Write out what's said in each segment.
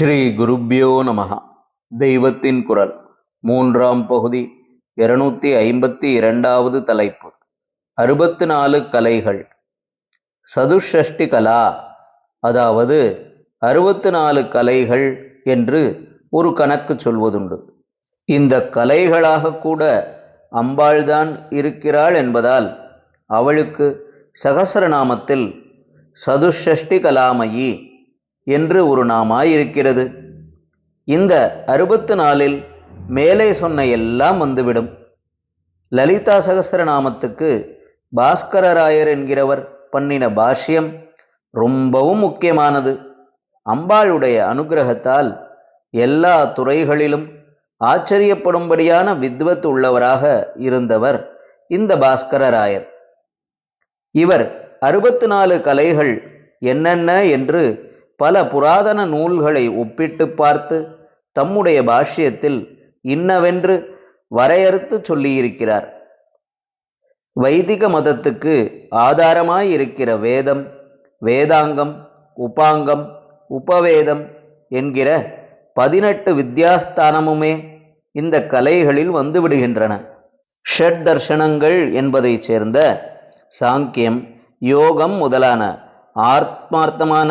ஸ்ரீ குருப்பியோ நமஹ. தெய்வத்தின் குரல். மூன்றாம் பகுதி இருநூத்தி ஐம்பத்தி இரண்டாவது தலைப்பு. அறுபத்து நாலு கலைகள். சதுஷஷ்டி கலா அதாவது அறுபத்து நாலு கலைகள் என்று ஒரு கணக்கு சொல்வதுண்டு. இந்த கலைகளாக கூட அம்பாள்தான் இருக்கிறாள் என்பதால் அவளுக்கு சகசரநாமத்தில் சதுஷஷ்டி கலாமயி என்று ஒரு நாமாயிருக்கிறது. இந்த அறுபத்து நாலில் மேலே சொன்ன எல்லாம் வந்துவிடும். லலிதா சகஸ்ரநாமத்துக்கு பாஸ்கரராயர் என்கிறவர் பண்ணின பாஷ்யம் ரொம்பவும் முக்கியமானது. அம்பாளுடைய அனுகிரகத்தால் எல்லா துறைகளிலும் ஆச்சரியப்படும்படியான வித்வத் உள்ளவராக இருந்தவர் இந்த பாஸ்கரராயர் இவர் அறுபத்து நாலு கலைகள் என்னென்ன என்று பல புராதன நூல்களை ஒப்பிட்டு பார்த்து தம்முடைய பாஷ்யத்தில் இன்னவென்று வரையறுத்து சொல்லியிருக்கிறார். வைதிக மதத்துக்கு ஆதாரமாயிருக்கிற வேதம் வேதாங்கம் உபாங்கம் உபவேதம் என்கிற பதினெட்டு வித்யாஸ்தானமுமே இந்த கலைகளில் வந்துவிடுகின்றன. ஷட் தர்ஷனங்கள் என்பதைச் சேர்ந்த சாங்கியம் யோகம் முதலான ஆத்மார்த்தமான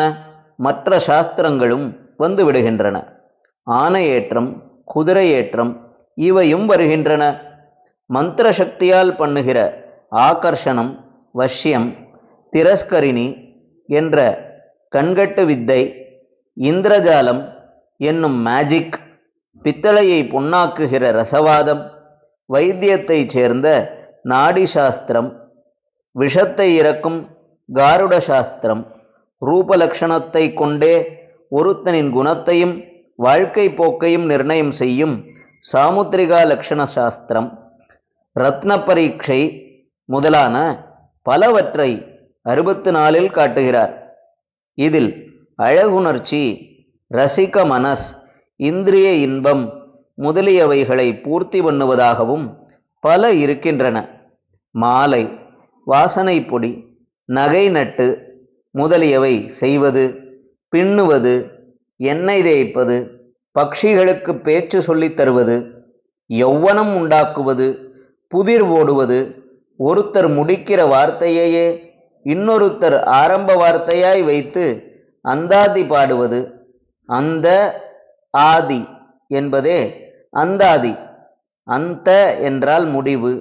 மற்ற சாஸ்திரங்களும் வந்து விடுகின்றன. ஆனையேற்றம் குதிரையேற்றம் இவையும் வருகின்றன. மந்திர சக்தியால் பண்ணுகிற ஆகர்ஷணம் வஷ்யம் திரஸ்கரிணி என்ற கண்கட்டு வித்தை இந்திரஜாலம் என்னும் மேஜிக் பித்தளையை பொன்னாக்குகிற ரசவாதம் வைத்தியத்தைச் சேர்ந்த நாடி சாஸ்திரம் விஷத்தை இறக்கும் காருட சாஸ்திரம் ரூபலக்ஷணத்தை கொண்டே ஒருத்தனின் குணத்தையும் வாழ்க்கை போக்கையும் நிர்ணயம் செய்யும் சாமுத்திரிகா லக்ஷண சாஸ்திரம் ரத்ன பரீட்சை முதலான பலவற்றை அறுபத்து நாலில் காட்டுகிறார். இதில் அழகுணர்ச்சி ரசிக மனஸ் இந்திரிய இன்பம் முதலியவைகளை பூர்த்தி பண்ணுவதாகவும் பல இருக்கின்றன. மாலை வாசனை பொடி நகை நட்டு முதலியவை செய்வது பின்னுவது எண்ணெய் தேய்ப்பது பட்சிகளுக்கு பேச்சு சொல்லித் தருவது யௌவனம் உண்டாக்குவது புதிர் ஓடுவது ஒருத்தர் முடிக்கிற வார்த்தையையே இன்னொருத்தர் ஆரம்ப வார்த்தையாய் வைத்து அந்தாதி பாடுவது அந்த ஆதி என்பதே அந்தாதி. அந்த என்றால் முடிவு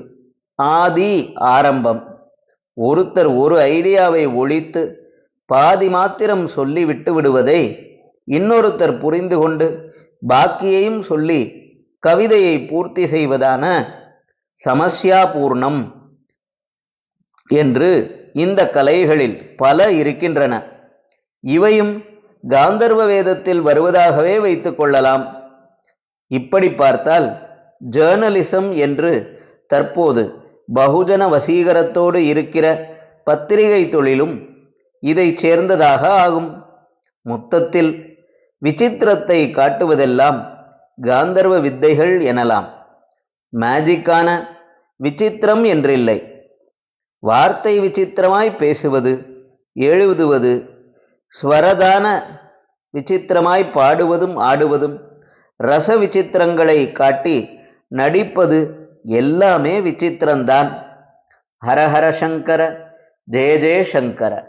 ஆதி ஆரம்பம். ஒருத்தர் ஒரு ஐடியாவை ஒழித்து பாதி மாத்திரம் சொல்லி விட்டு விடுவதை இன்னொருத்தர் புரிந்து கொண்டு பாக்கியையும் சொல்லி கவிதையை பூர்த்தி செய்வதான சமஸ்யா பூர்ணம் என்று இந்த கலைகளில் பல இருக்கின்றன. இவையும் காந்தர்வ வேதத்தில் வருவதாகவே வைத்து கொள்ளலாம். இப்படி பார்த்தால் ஜேர்னலிசம் என்று தற்போது பகுஜன வசீகரத்தோடு இருக்கிற பத்திரிகை தொழிலும் இதைச் சேர்ந்ததாக ஆகும். மொத்தத்தில் விசித்திரத்தை காட்டுவதெல்லாம் காந்தர்வ வித்தைகள் எனலாம். மேஜிக்கான விசித்திரம் என்றில்லை. வார்த்தை விசித்திரமாய் பேசுவது எழுதுவது ஸ்வரதான விசித்திரமாய் பாடுவதும் ஆடுவதும் ரச விசித்திரங்களை காட்டி நடிப்பது எல்லாமே விசித்திரம்தான். ஹரஹர சங்கர ஜெய ஜெய சங்கர.